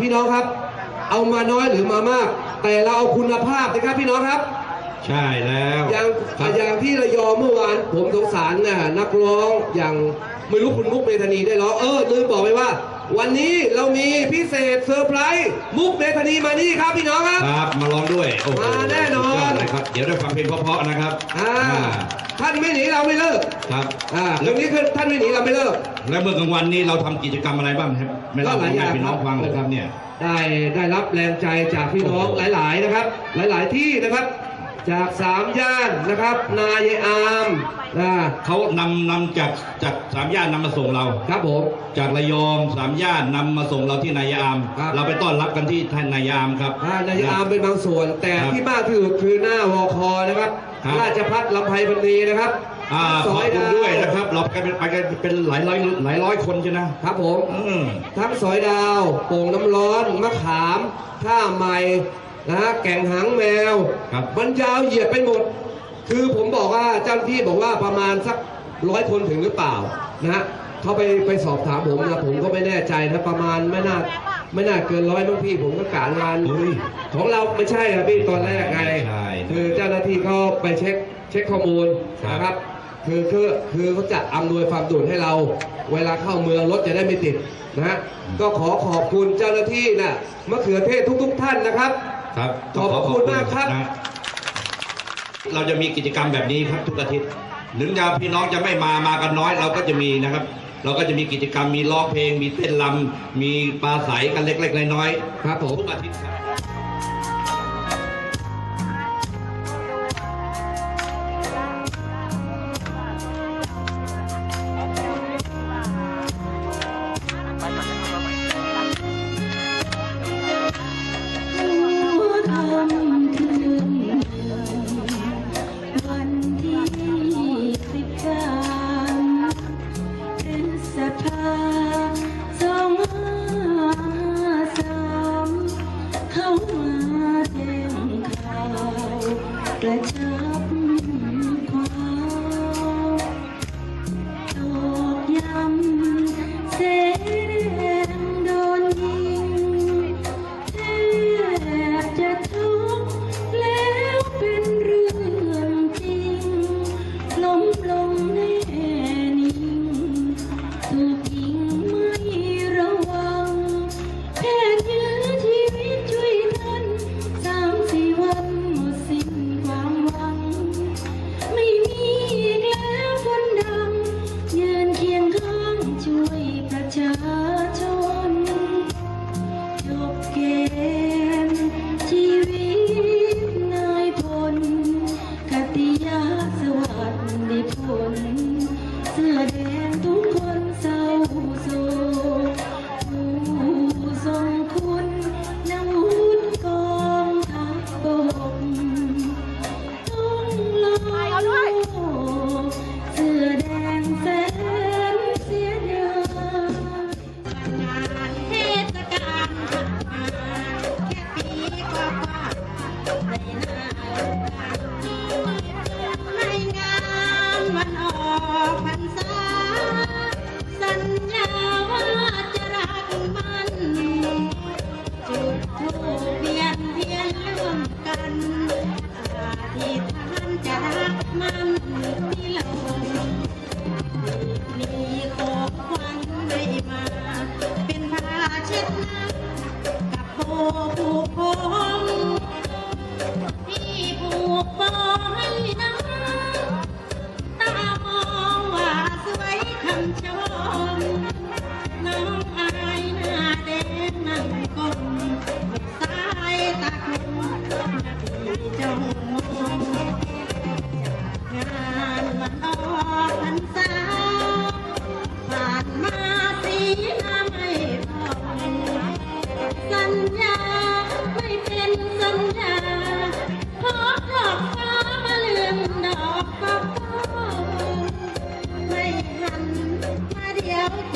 พี่น้องครับ เอามาน้อยหรือมามาก แต่เราเอาคุณภาพนะครับพี่น้องครับ ใช่แล้วอย่างครับอย่างที่ระยองเมื่อวานผมสงสารน่ะนักร้องอย่างไม่รู้คุณมุกเมธานีได้ร้องเออลืมบอกไปว่า วันนี้เรามีพิเศษเซอร์ไพรส์มุกเมธานีมานี่ครับพี่น้องครับ ครับมาลองด้วยโอ้โหมาแน่นอนสุดยดเลย ครับ เดี๋ยวได้ฟังเพลงเพราะๆนะครับอ่าอ่าท่านไม่หนีเราไม่เลิกครับอ่าเรื่องนี้คือท่านไม่หนีเราไม่เลิก แล้วเมื่อกลางวันนี้เราทำกิจกรรมอะไรบ้างครับไม่เล่าให้แม่พี่น้องฟังเลยครับเนี่ยได้ได้รับแรงใจจากพี่น้องโอ้โหหลาย ๆ นะครับ หลาย ๆ ที่นะครับ จากสามย่านนะครับ นายอา มนะเขานำนำจากจากสามย่านนำมาส่งเรา ครับผม จากระยองสามย่านนำมาส่งเราที่นายาม ครับ เราไปต้อนรับกันที่ท่านนายามครับ อ่านายอามเป็นบางส่วน แต่ครับที่มากที่สุดคือหน้าวอคอนะครับ ครับ ราชพัฒลำไพพันธีนะครับอ่าขซอบอยคุณดาวด้วยนะครับ เราไปกันเป็นไปกันเป็นหลายร้อยหลายร้อยคนใช่ไหมครับผม อืม ทั้งสอยดาวโป่งน้ำร้อนมะขามท่าใหม่นะฮะแก่งหางแมวครับ มันยาวเหยียดไปหมด คือผมบอกว่าเจ้าหน้าที่บอกว่าประมาณสักร้อยคนถึงหรือเปล่านะฮะเขาไปไปสอบถามผมนะผมก็ไม่แน่ใจนะประมาณไม่น่าไม่น่าเกินร้อยบางพี่ผมก็กะงานเฮ้ย ของเราไม่ใช่ครับพี่ตอนแรกไงใช่คือเจ้าหน้าที่เขาไปเช็คเช็คข้อมูลครับ นะครับ คือคือคือเขาจะอำนวยความสะดวกให้เรา เวลาเข้าเมืองรถจะได้ไม่ติดนะฮะก็ขอขอบคุณเจ้าหน้าที่นะมะเขือเทศทุก ๆ ท่านนะครับ ครับขอบคุณมากครับนะ เราจะมีกิจกรรมแบบนี้ครับทุกอาทิตย์ถึงจะพี่น้องจะไม่มามากันน้อย เราก็จะมีนะครับ เราก็จะมีกิจกรรมมีร้องเพลง มีเต้นรำมีปลาใสกันเล็ก ๆ น้อยครับผมๆทุกอาทิตย์ครับ ฤษ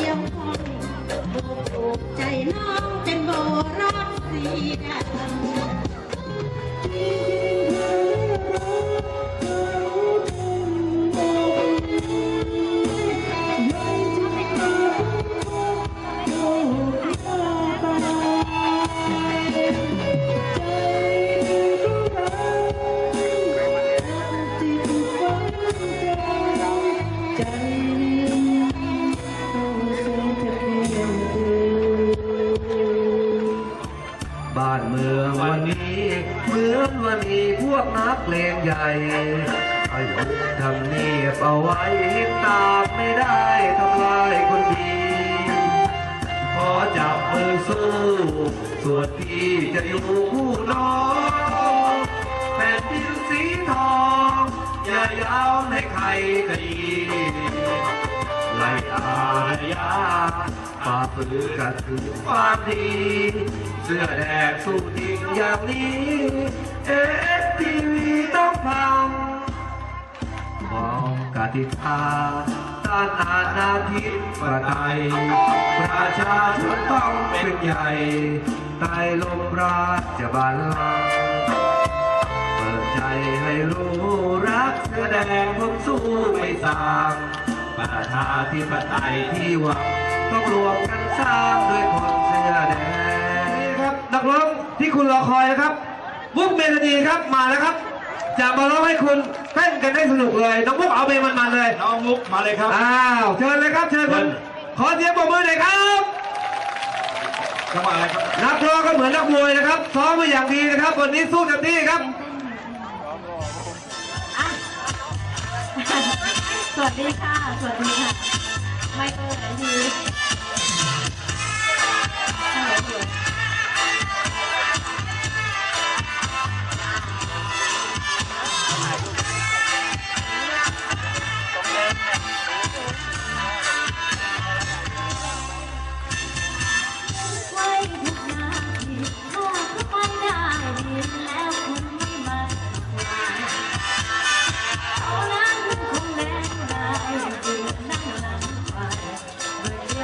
เียวคงบุกใจน้องเป็นโบราณสีดำ พวกนักเลงใหญ่อายุทำเนียบเอาไว้ตามไม่ได้ทำลายคนดี ขอจับมือสู้ ส่วนพี่จะอยู่คู่น้องแผ่นดินสีทอง อย่ายาวให้ใครก็ดี ไล่อารยาฝ่าฝืนกันถึงความดี เสื้อแดงสู้จริงอย่างนี้เอสทีวีต้องทำมองกติกาต้านอาณาธิปไตยประชาชนต้องเป็นใหญ่ใต้ลมราชบัลลังก์เปิดใจให้รู้รักเสื้อแดงผมสู้ไม่สาง ประชาธิปไตยที่หวังต้องรวมกันสร้างด้วยคนเสื้อแดงนี่ครับนักร้องที่คุณรอคอยนะครับมุกเมโลดีครับมาแล้วครับจะมาร้องให้คุณเต้นกันได้สนุกเลยน้องมุกเอาเพลงมันๆเลยน้องมุกมาเลยครับอ้าวเชิญเลยครับเชิญคุณเชิญขอเสียงปรบมือหน่อยครับจังหวะอะไรครับนักร้องก็เหมือนนักมวยนะครับซ้อมมาอย่างดีนะครับ วันนี้สู้เต็มที่ครับ วัสดีค่ะ สวัสดีค่ะ ไม่เออไหนดีฮัลโหล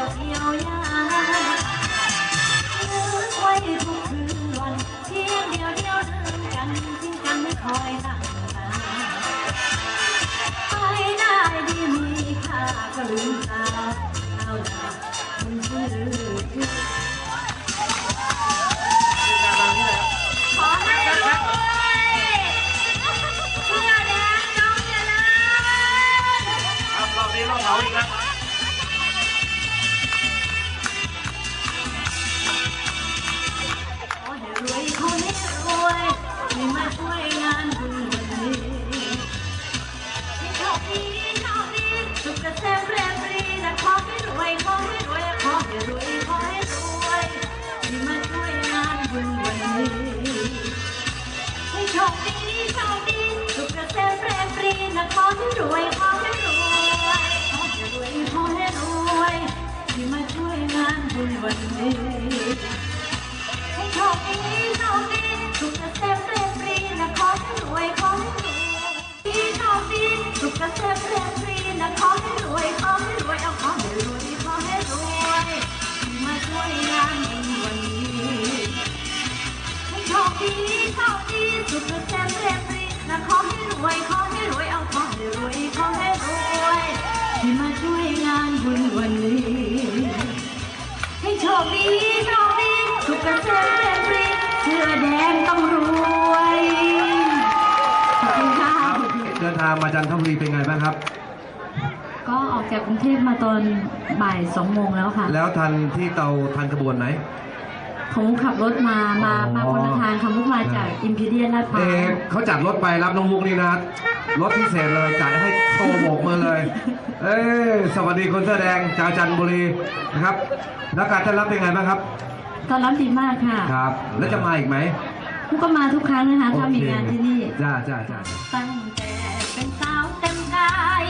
เมื่อเดียวยวยานึกไว้ทุกคืนวันเที่ยงเดียวเดียวลืมกันทิ้งกันไม่คอยนั่งตาไปได้ดีมีค่าก็ลืมตาเอาล่ะคุณชื่อชื่ รวยขอให้รวยขอให้รวยขอให้รวยที่มาช่วยงานบุญวันนี้ให้โชคดีโชคดีสุขเกษมเรียนปรีนะขอให้รวยขอให้รวยดีโชคดีสุขเกษมเรียนปรีนะขอให้รวยขอให้รวยเอาขอให้รวยขอให้รวยที่มาช่วยงานบุญวันนี้ให้โชคดีโชคดีสุขเกษมเรียบรีนะขอให้รวยขอางมาจันทบุรีเป็นไงบ้างครับ ก็ออกจากกรุงเทพมาตอนบ่ายสองโมงแล้วค่ะ แล้วทันที่เตาทันขบวนไหมผมขับรถมามามาคนละทางค่ะมุกมาจากอิมพีเรียนลาดพร้าเอ๊ะวเขาจัดรถไปรับน้องมุกนี่นะรถพิเศษเลยจ่ายให้โตโบกมือเลย เอ้ยสวัสดีคนเสื้อแดงจากจันทบุรีนะครับแล้วการต้อนรับเป็นไงบ้างครับ ตอนรับดีมากค่ะครับ แล้วจะมาอีกไหมมุกก็มาทุกครั้งนะคะถ้ามีงานที่นี่ จ้าจ้าจ้า ตั้ง